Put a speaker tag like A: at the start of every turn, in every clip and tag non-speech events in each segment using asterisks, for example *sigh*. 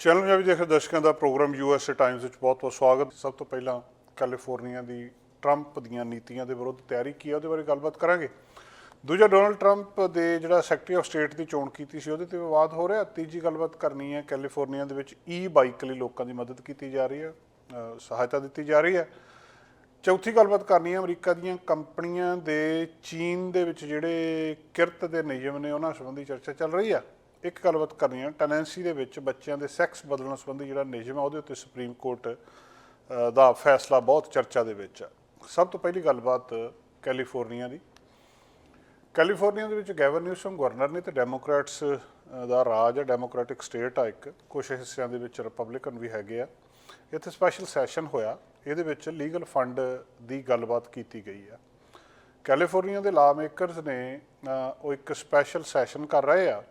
A: Channel Punjabi ਦੇਖ ਰਹੇ ਦਰਸ਼ਕਾਂ ਦਾ ਪ੍ਰੋਗਰਾਮ ਯੂਐਸਏ ਟਾਈਮਜ਼ ਵਿੱਚ ਬਹੁਤ-ਬਹੁਤ ਸਵਾਗਤ। ਸਭ ਤੋਂ ਪਹਿਲਾਂ ਕੈਲੀਫੋਰਨੀਆ ਦੀ ਟਰੰਪ ਦੀਆਂ ਨੀਤੀਆਂ ਦੇ ਵਿਰੁੱਧ ਤਿਆਰੀ ਕੀ ਹੈ ਉਹਦੇ ਬਾਰੇ ਗੱਲਬਾਤ ਕਰਾਂਗੇ। ਦੂਜਾ ਡੋਨਲਡ ਟਰੰਪ ਦੇ ਜਿਹੜਾ ਸੈਕਟਰੀ ਆਫ ਸਟੇਟ ਦੀ ਚੋਣ ਕੀਤੀ ਸੀ, ਉਹਦੇ ਤੇ ਵਿਵਾਦ ਹੋ ਰਿਹਾ। ਤੀਜੀ ਗੱਲਬਾਤ ਕਰਨੀ ਹੈ ਕੈਲੀਫੋਰਨੀਆ ਦੇ ਵਿੱਚ ਈ ਬਾਈਕ ਲਈ ਲੋਕਾਂ ਦੀ ਮਦਦ ਕੀਤੀ ਜਾ ਰਹੀ ਹੈ ਸਹਾਇਤਾ ਦਿੱਤੀ ਜਾ ਰਹੀ ਹੈ। ਚੌਥੀ ਗੱਲਬਾਤ ਕਰਨੀ ਹੈ, ਅਮਰੀਕਾ ਦੀਆਂ ਕੰਪਨੀਆਂ ਦੇ ਚੀਨ ਦੇ ਵਿੱਚ ਜਿਹੜੇ ਕਿਰਤ ਦੇ ਨਿਯਮ ਨੇ, ਉਹਨਾਂ ਸੰਬੰਧੀ ਚਰਚਾ ਚੱਲ ਰਹੀ ਹੈ। ਇੱਕ ਗੱਲਬਾਤ ਕਰਨੀ ਹੈ ਟੈਨੈਂਸੀ ਦੇ ਵਿੱਚ ਬੱਚਿਆਂ ਦੇ ਸੈਕਸ ਬਦਲਣ ਸੰਬੰਧੀ ਜਿਹੜਾ ਨਿਯਮ ਆ, ਉਹਦੇ ਉੱਤੇ ਸੁਪਰੀਮ ਕੋਰਟ ਦਾ ਫੈਸਲਾ ਬਹੁਤ ਚਰਚਾ ਦੇ ਵਿੱਚ ਆ। ਸਭ ਤੋਂ ਪਹਿਲੀ ਗੱਲਬਾਤ ਕੈਲੀਫੋਰਨੀਆ ਦੀ। ਕੈਲੀਫੋਰਨੀਆ ਦੇ ਵਿੱਚ ਗੈਵਨ ਨਿਊਸਮ ਗਵਰਨਰ ਨੇ ਤੇ ਡੈਮੋਕ੍ਰੈਟਸ ਦਾ ਰਾਜ ਹੈ ਡੈਮੋਕ੍ਰੈਟਿਕ ਸਟੇਟ ਆ ਇੱਕ। ਕੁਝ ਹਿੱਸਿਆਂ ਦੇ ਵਿੱਚ ਰਿਪਬਲਿਕਨ ਵੀ ਹੈਗੇ ਆ। ਇੱਥੇ ਸਪੈਸ਼ਲ ਸੈਸ਼ਨ ਹੋਇਆ। ਇਹਦੇ ਵਿੱਚ ਲੀਗਲ ਫੰਡ ਦੀ ਗੱਲਬਾਤ ਕੀਤੀ ਗਈ ਆ। ਕੈਲੀਫੋਰਨੀਆ ਦੇ ਲਾ ਮੇਕਰਸ ਨੇ ਉਹ ਇੱਕ ਸਪੈਸ਼ਲ ਸੈਸ਼ਨ ਕਰ ਰਹੇ ਆ।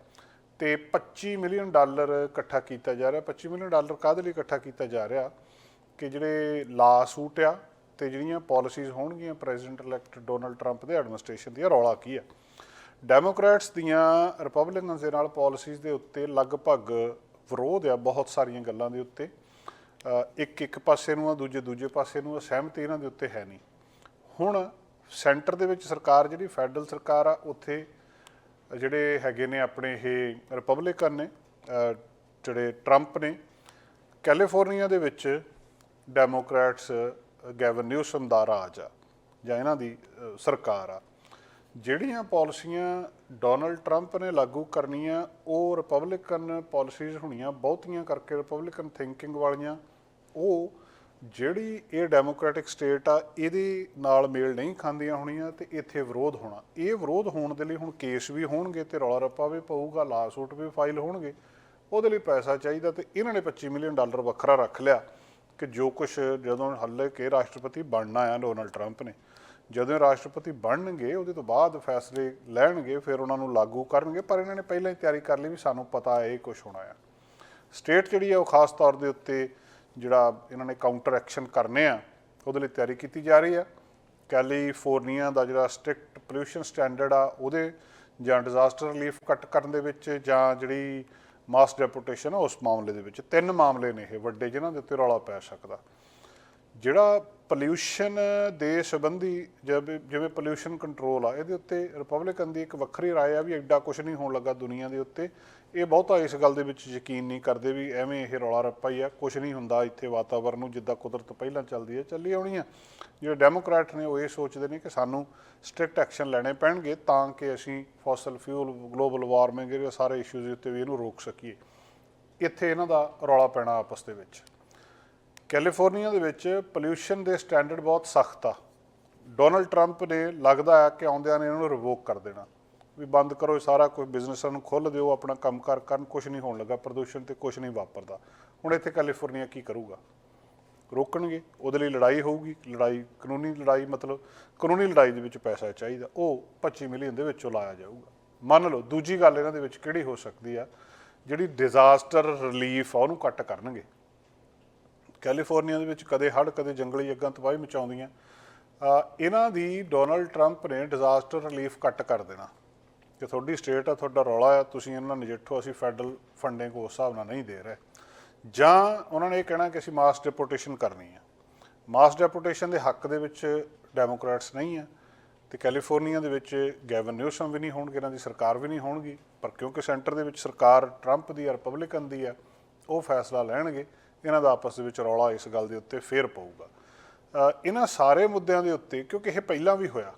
A: ਤੇ 25 ਮਿਲੀਅਨ ਡਾਲਰ ਇਕੱਠਾ ਕੀਤਾ ਜਾ ਰਿਹਾ। 25 ਮਿਲੀਅਨ ਡਾਲਰ ਕਾਹਦੇ ਲਈ ਇਕੱਠਾ ਕੀਤਾ ਜਾ ਰਿਹਾ? ਕਿ ਜਿਹੜੇ ਲਾ ਸੂਟ ਆ ਤੇ ਜਿਹੜੀਆਂ ਪਾਲਿਸੀਜ਼ ਹੋਣਗੀਆਂ ਪ੍ਰੈਜ਼ੀਡੈਂਟ ਇਲੈਕਟ ਡੋਨਲਡ ਟਰੰਪ ਦੇ ਐਡਮਿਨਿਸਟ੍ਰੇਸ਼ਨ ਦੀ ਰੌਲਾ ਕੀ ਆ? ਡੈਮੋਕ੍ਰੈਟਸ ਦੀਆਂ ਰਿਪਬਲਿਕਨਸ ਦੇ ਨਾਲ ਪਾਲਿਸੀਜ਼ ਦੇ ਉੱਤੇ ਲਗਭਗ ਵਿਰੋਧ ਆ ਬਹੁਤ ਸਾਰੀਆਂ ਗੱਲਾਂ ਦੇ ਉੱਤੇ। ਇੱਕ ਇੱਕ ਪਾਸੇ ਨੂੰ ਆ, ਦੂਜੇ ਦੂਜੇ ਪਾਸੇ ਨੂੰ ਆ, ਸਹਿਮਤੀ ਇਹਨਾਂ ਦੇ ਉੱਤੇ ਹੈ ਨਹੀਂ। ਹੁਣ ਸੈਂਟਰ ਦੇ ਵਿੱਚ ਸਰਕਾਰ ਜਿਹੜੀ, ਫੈਡਰਲ ਸਰਕਾਰ ਆ, ਉੱਥੇ ਜਿਹੜੇ ਹੈਗੇ ਨੇ ਆਪਣੇ ਇਹ ਰਿਪਬਲਿਕਨ ਨੇ ਜਿਹੜੇ ਟਰੰਪ ਨੇ ਕੈਲੀਫੋਰਨੀਆ ਦੇ ਵਿੱਚ ਡੈਮੋਕ੍ਰੈਟਸ ਗੈਵਨ ਨਿਊਸਮ ਦਾ ਰਾਜ ਆ, ਜਾਂ ਇਹਨਾਂ ਦੀ ਸਰਕਾਰ ਆ। ਜਿਹੜੀਆਂ ਪਾਲਿਸੀਆਂ ਡੋਨਲਡ ਟਰੰਪ ਨੇ ਲਾਗੂ ਕਰਨੀਆਂ, ਉਹ ਰਿਪਬਲਿਕਨ ਪਾਲਿਸੀਜ਼ ਹੋਣੀਆਂ, ਬਹੁਤੀਆਂ ਕਰਕੇ ਰਿਪਬਲਿਕਨ ਥਿੰਕਿੰਗ ਵਾਲੀਆਂ, ਉਹ ਜਿਹੜੀ ਇਹ ਡੈਮੋਕ੍ਰੈਟਿਕ ਸਟੇਟ ਆ, ਇਹਦੇ ਨਾਲ ਮੇਲ ਨਹੀਂ ਖਾਂਦੀਆਂ ਹੋਣੀਆਂ ਤੇ ਇੱਥੇ ਵਿਰੋਧ ਹੋਣਾ। ਇਹ ਵਿਰੋਧ ਹੋਣ ਦੇ ਲਈ ਹੁਣ ਕੇਸ ਵੀ ਹੋਣਗੇ ਤੇ ਰੌਲਾ ਰੱਪਾ ਵੀ ਪਊਗਾ ਲਾਸੂਟ ਵੀ ਫਾਈਲ ਹੋਣਗੇ। ਉਹਦੇ ਲਈ ਪੈਸਾ ਚਾਹੀਦਾ ਤੇ ਇਹਨਾਂ ਨੇ 25 ਮਿਲੀਅਨ ਡਾਲਰ ਵੱਖਰਾ ਰੱਖ ਲਿਆ ਕਿ ਜੋ ਕੁਝ ਜਦੋਂ ਹੱਲੇ ਕੇ ਰਾਸ਼ਟਰਪਤੀ ਬਣਨਾ ਆ ਡੋਨਲਡ ਟਰੰਪ ਨੇ, ਜਦੋਂ ਇਹ ਰਾਸ਼ਟਰਪਤੀ ਬਣਨਗੇ, ਉਹਦੇ ਤੋਂ ਬਾਅਦ ਫੈਸਲੇ ਲੈਣਗੇ, ਫਿਰ ਉਹਨਾਂ ਨੂੰ ਲਾਗੂ ਕਰਨਗੇ, ਪਰ ਇਹਨਾਂ ਨੇ ਪਹਿਲਾਂ ਹੀ ਤਿਆਰੀ ਕਰ ਲਈ ਵੀ ਸਾਨੂੰ ਪਤਾ ਹੈ ਇਹ ਕੁਝ ਹੋਣਾ ਆ। ਸਟੇਟ ਜਿਹੜੀ ਆ ਉਹ ਖਾਸ ਤੌਰ ਦੇ ਉੱਤੇ ਜਿਹੜਾ ਇਹਨਾਂ ਨੇ ਕਾਊਂਟਰ ਐਕਸ਼ਨ ਕਰਨੇ ਆ, ਉਹਦੇ ਲਈ ਤਿਆਰੀ ਕੀਤੀ ਜਾ ਰਹੀ ਆ। ਕੈਲੀਫੋਰਨੀਆ ਦਾ ਜਿਹੜਾ ਸਟ੍ਰਿਕਟ ਪੋਲੂਸ਼ਨ ਸਟੈਂਡਰਡ ਆ, ਉਹਦੇ ਜਾਂ ਡਿਜ਼ਾਸਟਰ ਰਿਲੀਫ ਕੱਟ ਕਰਨ ਦੇ ਵਿੱਚ ਜਾਂ ਜਿਹੜੀ ਮਾਸ ਡੈਪੂਟੇਸ਼ਨ ਆ, ਉਸ ਮਾਮਲੇ ਦੇ ਵਿੱਚ ਤਿੰਨ ਮਾਮਲੇ ਨੇ ਇਹ, ਵੱਡੇ ਜਿਨ੍ਹਾਂ ਦੇ ਉੱਤੇ ਰੌਲਾ ਪੈ ਸਕਦਾ। ਜਿਹੜਾ ਪੋਲਿਊਸ਼ਨ ਦੇ ਸੰਬੰਧੀ ਜਿਵੇਂ ਜਿਵੇਂ ਪੋਲਿਊਸ਼ਨ ਕੰਟਰੋਲ ਆ ਇਹਦੇ ਉੱਤੇ ਰਿਪਬਲਿਕਨ ਦੀ ਇੱਕ ਵੱਖਰੀ رائے ਆ ਵੀ ਐਡਾ ਕੁਝ ਨਹੀਂ ਹੋਣ ਲੱਗਾ ਦੁਨੀਆ ਦੇ ਉੱਤੇ ਇਹ ਬਹੁਤਾ ਇਸ ਗੱਲ ਦੇ ਵਿੱਚ ਯਕੀਨ ਨਹੀਂ ਕਰਦੇ ਵੀ ਐਵੇਂ ਇਹ ਰੌਲਾ ਰੱਪਾ ਹੀ ਆ ਕੁਝ ਨਹੀਂ ਹੁੰਦਾ ਇੱਥੇ ਵਾਤਾਵਰਨ ਨੂੰ ਜਿੱਦਾਂ ਕੁਦਰਤ ਪਹਿਲਾਂ ਚੱਲਦੀ ਹੈ ਚੱਲੀ ਆਉਣੀ ਆ ਜਿਹੜੇ ਡੈਮੋਕ੍ਰੈਟ ਨੇ ਉਹ ਇਹ ਸੋਚਦੇ ਨੇ ਕਿ ਸਾਨੂੰ ਸਟ੍ਰਿਕਟ ਐਕਸ਼ਨ ਲੈਣੇ ਪੈਣਗੇ ਤਾਂ ਕਿ ਅਸੀਂ ਫੋਸਲ ਫਿਊਲ ਗਲੋਬਲ ਵਾਰਮਿੰਗ ਇਹ ਸਾਰੇ ਇਸ਼ੂਜ਼ ਦੇ ਉੱਤੇ ਵੀ ਇਹਨੂੰ ਰੋਕ ਸਕੀਏ ਇੱਥੇ ਇਹਨਾਂ ਦਾ ਰੌਲਾ ਪੈਣਾ ਆਪਸ ਦੇ ਵਿੱਚ ਕੈਲੀਫੋਰਨੀਆ ਦੇ ਵਿੱਚ ਪੋਲਿਊਸ਼ਨ ਦੇ ਸਟੈਂਡਰਡ ਬਹੁਤ ਸਖਤ ਆ। ਡੋਨਲਡ ਟਰੰਪ ਨੇ ਲੱਗਦਾ ਹੈ ਕਿ ਆਉਂਦਿਆਂ ਨੇ ਇਹਨਾਂ ਨੂੰ ਰਿਵੋਕ ਕਰ ਦੇਣਾ। ਵੀ ਬੰਦ ਕਰੋ ਇਹ ਸਾਰਾ ਕੋਈ ਬਿਜ਼ਨਸਾਂ ਨੂੰ ਖੋਲ੍ਹ ਦਿਓ, ਆਪਣਾ ਕੰਮਕਾਰ ਕਰਨ ਕੁਝ ਨਹੀਂ ਹੋਣ ਲੱਗਾ, ਪ੍ਰਦੂਸ਼ਣ ਤੇ ਕੁਝ ਨਹੀਂ ਵਾਪਰਦਾ। ਹੁਣ ਇੱਥੇ ਕੈਲੀਫੋਰਨੀਆ ਕੀ ਕਰੂਗਾ? ਰੋਕਣਗੇ, ਉਹਦੇ ਲਈ ਲੜਾਈ ਹੋਊਗੀ, ਲੜਾਈ, ਕਾਨੂੰਨੀ ਲੜਾਈ ਮਤਲਬ ਕਾਨੂੰਨੀ ਲੜਾਈ ਦੇ ਵਿੱਚ ਪੈਸਾ ਚਾਹੀਦਾ। ਉਹ 25 ਮਿਲੀਅਨ ਦੇ ਵਿੱਚੋਂ ਲਾਇਆ ਜਾਊਗਾ। ਮੰਨ ਲਓ, ਦੂਜੀ ਗੱਲ ਇਹਨਾਂ ਦੇ ਵਿੱਚ ਕਿਹੜੀ ਹੋ ਸਕਦੀ ਆ? ਜਿਹੜੀ ਡਿਜ਼ਾਸਟਰ ਰਿਲੀਫ ਆ, ਉਹਨੂੰ ਕੱਟ ਕਰਨਗੇ। ਕੈਲੀਫੋਰਨੀਆ ਦੇ ਵਿੱਚ ਕਦੇ ਹੜ੍ਹ, ਕਦੇ ਜੰਗਲੀ ਅੱਗਾਂ ਤਬਾਹੀ ਮਚਾਉਂਦੀਆਂ। ਇਹਨਾਂ ਦੀ ਡੋਨਲਡ ਟਰੰਪ ਨੇ ਡਿਜ਼ਾਸਟਰ ਰਿਲੀਫ ਕੱਟ ਕਰ ਦੇਣਾ। ਕਿ ਤੁਹਾਡੀ ਸਟੇਟ ਆ, ਤੁਹਾਡਾ ਰੌਲਾ ਆ, ਤੁਸੀਂ ਇਹਨਾਂ ਨਾਲ ਨਜਿੱਠੋ, ਅਸੀਂ ਫੈਡਰਲ ਫੰਡਿੰਗ ਉਸ ਹਿਸਾਬ ਨਾਲ ਨਹੀਂ ਦੇ ਰਹੇ। ਜਾਂ ਉਹਨਾਂ ਨੇ ਇਹ ਕਹਿਣਾ ਕਿ ਅਸੀਂ ਮਾਸ ਡਿਪੋਟੇਸ਼ਨ ਕਰਨੀ ਆ। ਮਾਸ ਡਿਪੋਟੇਸ਼ਨ ਦੇ ਹੱਕ ਦੇ ਵਿੱਚ ਡੈਮੋਕ੍ਰੈਟਸ ਨਹੀਂ ਆ ਤੇ ਕੈਲੀਫੋਰਨੀਆ ਦੇ ਵਿੱਚ ਗੈਵਨ ਨਿਊਸਮ ਵੀ ਨਹੀਂ ਹੋਣਗੇ, ਇਹਨਾਂ ਦੀ ਸਰਕਾਰ ਵੀ ਨਹੀਂ ਹੋਣਗੀ। ਪਰ ਕਿਉਂਕਿ ਸੈਂਟਰ ਦੇ ਵਿੱਚ ਸਰਕਾਰ ਟਰੰਪ ਦੀ ਆ, ਰਿਪਬਲਿਕਨ ਦੀ ਆ, ਉਹ ਫੈਸਲਾ ਲੈਣਗੇ। ਇਹਨਾਂ ਦਾ ਆਪਸ ਦੇ ਵਿੱਚ ਰੌਲਾ ਇਸ ਗੱਲ ਦੇ ਉੱਤੇ ਫੇਰ ਪਊਗਾ। ਇਹਨਾਂ ਸਾਰੇ ਮੁੱਦਿਆਂ ਦੇ ਉੱਤੇ, ਕਿਉਂਕਿ ਇਹ ਪਹਿਲਾਂ ਵੀ ਹੋਇਆ,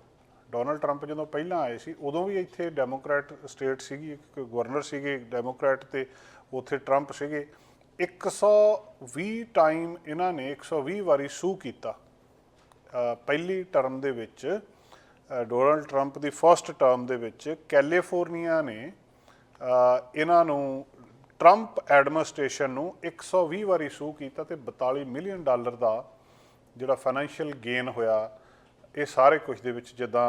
A: ਡੋਨਲਡ ਟਰੰਪ ਜਦੋਂ ਪਹਿਲਾਂ ਆਏ ਸੀ, ਉਦੋਂ ਵੀ ਇੱਥੇ ਡੈਮੋਕ੍ਰੈਟ ਸਟੇਟ ਸੀਗੀ, ਇੱਕ ਗਵਰਨਰ ਸੀਗੇ ਡੈਮੋਕ੍ਰੈਟ ਤੇ ਉੱਥੇ ਟਰੰਪ ਸੀਗੇ। 120 ਟਾਈਮ ਇਹਨਾਂ ਨੇ 120 ਵਾਰੀ ਸੂ ਕੀਤਾ। ਪਹਿਲੀ ਟਰਮ ਦੇ ਵਿੱਚ ਡੋਨਲਡ ਟਰੰਪ ਦੀ ਫਰਸਟ ਟਰਮ ਦੇ ਵਿੱਚ ਕੈਲੀਫੋਰਨੀਆ ਨੇ ਇਹਨਾਂ ਨੂੰ ਟਰੰਪ ਐਡਮਿਨਿਸਟ੍ਰੇਸ਼ਨ ਨੂੰ 120 ਵਾਰੀ ਸੂ ਕੀਤਾ ਤੇ 42 ਮਿਲੀਅਨ ਡਾਲਰ ਦਾ ਜਿਹੜਾ ਫਾਈਨੈਂਸ਼ੀਅਲ ਗੇਨ ਹੋਇਆ, ਇਹ ਸਾਰੇ ਕੁਝ ਦੇ ਵਿੱਚ ਜਿੱਦਾਂ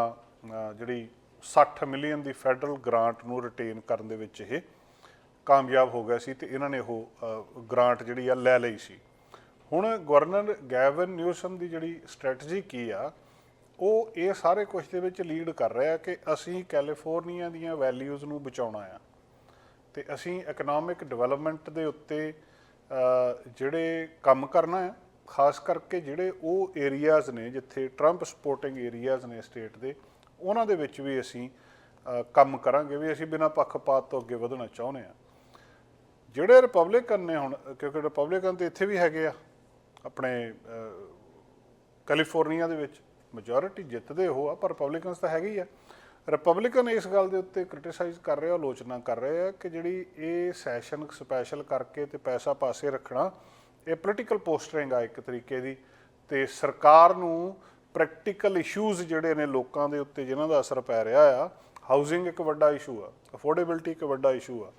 A: ਜਿਹੜੀ 60 ਮਿਲੀਅਨ ਦੀ ਫੈਡਰਲ ਗ੍ਰਾਂਟ ਨੂੰ ਰਿਟੇਨ ਕਰਨ ਦੇ ਵਿੱਚ ਇਹ ਕਾਮਯਾਬ ਹੋ ਗਿਆ ਸੀ ਤੇ ਇਹਨਾਂ ਨੇ ਉਹ ਗ੍ਰਾਂਟ ਜਿਹੜੀ ਆ ਲੈ ਲਈ ਸੀ। ਹੁਣ ਗਵਰਨਰ ਗੈਵਨ ਨਿਊਸਮ ਦੀ ਜਿਹੜੀ ਸਟ੍ਰੈਟਜੀ ਕੀ ਆ, ਉਹ ਇਹ ਸਾਰੇ ਕੁਝ ਦੇ ਵਿੱਚ ਲੀਡ ਕਰ ਰਿਹਾ ਕਿ ਅਸੀਂ ਕੈਲੀਫੋਰਨੀਆ ਦੀਆਂ ਵੈਲਿਊਜ਼ ਨੂੰ ਬਚਾਉਣਾ ਆ। ਤੇ ਅਸੀਂ ਇਕਨੋਮਿਕ ਡਿਵੈਲਪਮੈਂਟ ਦੇ ਉੱਤੇ ਜਿਹੜੇ ਕੰਮ ਕਰਨਾ ਹੈ, ਖਾਸ ਕਰਕੇ ਜਿਹੜੇ ਉਹ ਏਰੀਆਜ਼ ਨੇ ਜਿੱਥੇ ਟਰੰਪ ਸਪੋਰਟਿੰਗ ਏਰੀਆਜ਼ ਨੇ ਸਟੇਟ ਦੇ, ਉਹਨਾਂ ਦੇ ਵਿੱਚ ਵੀ ਅਸੀਂ ਕੰਮ ਕਰਾਂਗੇ, ਵੀ ਅਸੀਂ ਬਿਨਾਂ ਪੱਖਪਾਤ ਤੋਂ ਅੱਗੇ ਵਧਣਾ ਚਾਹੁੰਦੇ ਆ ਜਿਹੜੇ ਰਿਪਬਲਿਕਨ ਨੇ ਹੁਣ, ਕਿਉਂਕਿ ਰਿਪਬਲਿਕਨ ਤੇ ਇੱਥੇ ਵੀ ਹੈਗੇ ਆ, ਆਪਣੇ ਕੈਲੀਫੋਰਨੀਆ ਦੇ ਵਿੱਚ ਮੈਜੋਰਿਟੀ ਜਿੱਤਦੇ ਉਹ ਆ, ਪਰ ਰਿਪਬਲਿਕਨਸ ਤਾਂ ਹੈਗੇ ਹੀ ਆ। ਰਿਪਬਲਿਕਨ ਇਸ ਗੱਲ ਦੇ ਉੱਤੇ ਕ੍ਰਿਟਿਸਾਈਜ਼ ਕਰ ਰਹੇ ਆ, ਆਲੋਚਨਾ ਕਰ ਰਹੇ ਆ ਕਿ ਜਿਹੜੀ ਇਹ ਸੈਸ਼ਨ ਸਪੈਸ਼ਲ ਕਰਕੇ ਤੇ ਪੈਸਾ ਪਾਸੇ ਰੱਖਣਾ, ਇਹ ਪੋਲੀਟੀਕਲ ਪੋਸਟਰਿੰਗ ਆ ਇੱਕ ਤਰੀਕੇ ਦੀ ਤੇ ਸਰਕਾਰ ਨੂੰ ਪ੍ਰੈਕਟੀਕਲ ਇਸ਼ੂਜ਼ ਜਿਹੜੇ ਨੇ ਲੋਕਾਂ ਦੇ ਉੱਤੇ ਜਿਨ੍ਹਾਂ ਦਾ ਅਸਰ ਪੈ ਰਿਹਾ ਆ ਹਾਊਸਿੰਗ ਇੱਕ ਵੱਡਾ ਇਸ਼ੂ ਆ ਅਫੋਰਡੇਬਿਲਟੀ ਇੱਕ ਵੱਡਾ ਇਸ਼ੂ ਆ।